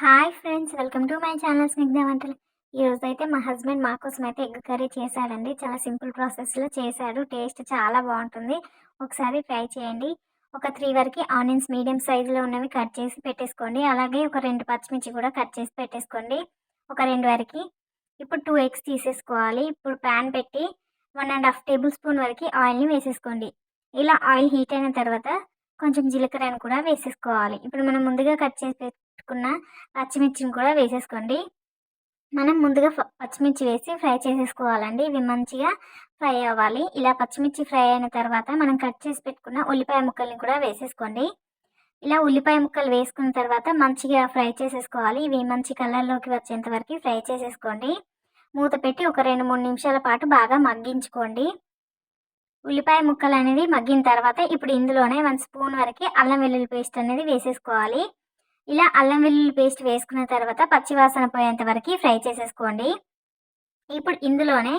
Hi friends welcome to my channel Snigdha వంటలు ఈరోజు అయితే మా హస్బెండ్ మా కోసం అయితే ఎగ్ కర్రీ చేశాడండి. చాలా సింపుల్ ప్రాసెస్లో చేశాడు. టేస్ట్ చాలా బాగుంటుంది. ఒకసారి ట్రై చేయండి. ఒక త్రీ వరకు ఆనియన్స్ మీడియం సైజులో ఉన్నవి కట్ చేసి పెట్టేసుకోండి. అలాగే ఒక రెండు పచ్చిమిర్చి కూడా కట్ చేసి పెట్టేసుకోండి. ఒక రెండు వరకు. ఇప్పుడు టూ ఎగ్స్ తీసేసుకోవాలి. ఇప్పుడు ప్యాన్ పెట్టి one and half table spoon వరకు ఆయిల్ని వేసేసుకోండి. ఇలా ఆయిల్ హీట్ అయిన తర్వాత కొంచెం జీలకర్రని కూడా వేసేసుకోవాలి. ఇప్పుడు మనం ముందుగా కట్ చేసి పెట్టుకున్న పచ్చిమిర్చిని కూడా వేసేసుకోండి. మనం ముందుగా పచ్చిమిర్చి వేసి ఫ్రై చేసేసుకోవాలండి. ఇవి మంచిగా ఫ్రై అవ్వాలి. ఇలా పచ్చిమిర్చి ఫ్రై అయిన తర్వాత మనం కట్ చేసి పెట్టుకున్న ఉల్లిపాయ ముక్కల్ని కూడా వేసేసుకోండి. ఇలా ఉల్లిపాయ ముక్కలు వేసుకున్న తర్వాత మంచిగా ఫ్రై చేసేసుకోవాలి. ఇవి మంచి కలర్లోకి వచ్చేంత వరకు ఫ్రై చేసేసుకోండి. మూత పెట్టి ఒక రెండు మూడు నిమిషాల పాటు బాగా మగ్గించుకోండి. ఉల్లిపాయ ముక్కలు అనేది మగ్గిన తర్వాత ఇప్పుడు ఇందులోనే వన్ స్పూన్ వరకు అల్లం వెల్లుల్లి పేస్ట్ అనేది వేసేసుకోవాలి. ఇలా అల్లం వెల్లుల్లి పేస్ట్ వేసుకున్న తర్వాత పచ్చివాసన పోయేంత వరకు ఫ్రై చేసేసుకోండి. ఇప్పుడు ఇందులోనే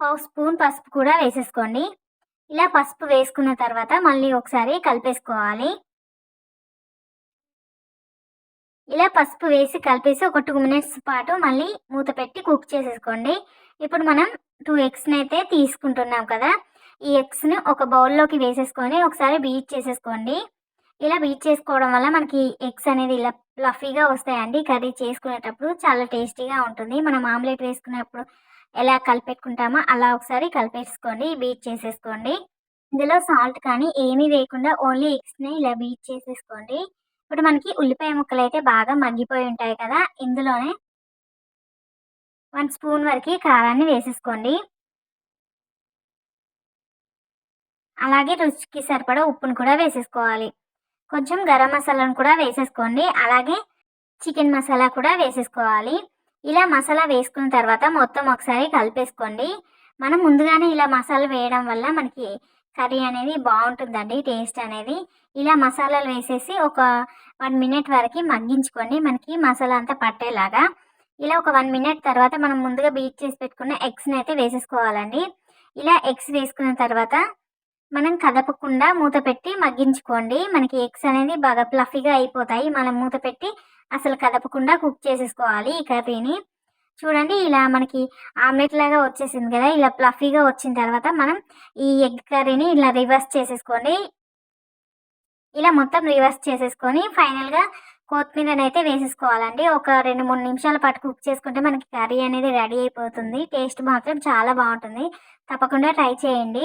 పావు స్పూన్ పసుపు కూడా వేసేసుకోండి. ఇలా పసుపు వేసుకున్న తర్వాత మళ్ళీ ఒకసారి కలిపేసుకోవాలి. ఇలా పసుపు వేసి కలిపేసి ఒక టూ మినిట్స్ పాటు మళ్ళీ మూత పెట్టి కుక్ చేసేసుకోండి. ఇప్పుడు మనం టూ ఎగ్స్ని అయితే తీసుకుంటున్నాం కదా. ఈ ఎగ్స్ని ఒక బౌల్లోకి వేసేసుకొని ఒకసారి బీట్ చేసేసుకోండి. ఇలా బీట్ చేసుకోవడం వల్ల మనకి ఎగ్స్ అనేది ఇలా ఫ్లఫీగా వస్తాయండి. కర్రీ చేసుకునేటప్పుడు చాలా టేస్టీగా ఉంటుంది. మనం ఆమ్లెట్ వేసుకునేప్పుడు ఎలా కలిపెట్టుకుంటామో అలా ఒకసారి కలిపేసుకోండి. బీట్ చేసేసుకోండి. ఇందులో సాల్ట్ కానీ ఏమీ వేయకుండా ఓన్లీ ఎగ్స్ని ఇలా బీట్ చేసేసుకోండి. ఇప్పుడు మనకి ఉల్లిపాయ ముక్కలు అయితే బాగా మగ్గిపోయి ఉంటాయి కదా ఇందులోనే వన్ స్పూన్ వరకు కారాన్ని వేసేసుకోండి. అలాగే రుచికి సరిపడా ఉప్పును కూడా వేసేసుకోవాలి. కొంచెం గరం మసాలాను కూడా వేసేసుకోండి. అలాగే చికెన్ మసాలా కూడా వేసేసుకోవాలి. ఇలా మసాలా వేసుకున్న తర్వాత మొత్తం ఒకసారి కలిపేసుకోండి. మనం ముందుగానే ఇలా మసాలా వేయడం వల్ల మనకి కర్రీ అనేది బాగుంటుందండి టేస్ట్ అనేది. ఇలా మసాలాలు వేసేసి ఒక వన్ మినిట్ వరకు మగ్గించుకోండి. మనకి మసాలా అంతా పట్టేలాగా. ఇలా ఒక వన్ మినిట్ తర్వాత మనం ముందుగా బీట్ చేసి పెట్టుకున్న ఎగ్స్ని అయితే వేసేసుకోవాలండి. ఇలా ఎగ్స్ వేసుకున్న తర్వాత మనం కదపకుండా మూత పెట్టి మగ్గించుకోండి. మనకి ఎగ్స్ అనేది బాగా ప్లఫీగా అయిపోతాయి. మనం మూత పెట్టి అసలు కదపకుండా కుక్ చేసేసుకోవాలి ఈ కర్రీని. చూడండి ఇలా మనకి ఆమ్లెట్ లాగా వచ్చేసింది కదా ఇలా ప్లఫీగా వచ్చిన తర్వాత మనం ఈ ఎగ్ కర్రీని ఇలా రివర్స్ చేసేసుకోండి. ఇలా మొత్తం రివర్స్ చేసేసుకొని ఫైనల్గా కొత్తిమీరని అయితే వేసేసుకోవాలండి. ఒక రెండు మూడు నిమిషాల పాటు కుక్ చేసుకుంటే మనకి కర్రీ అనేది రెడీ అయిపోతుంది. టేస్ట్ మాత్రం చాలా బాగుంటుంది. తప్పకుండా ట్రై చేయండి.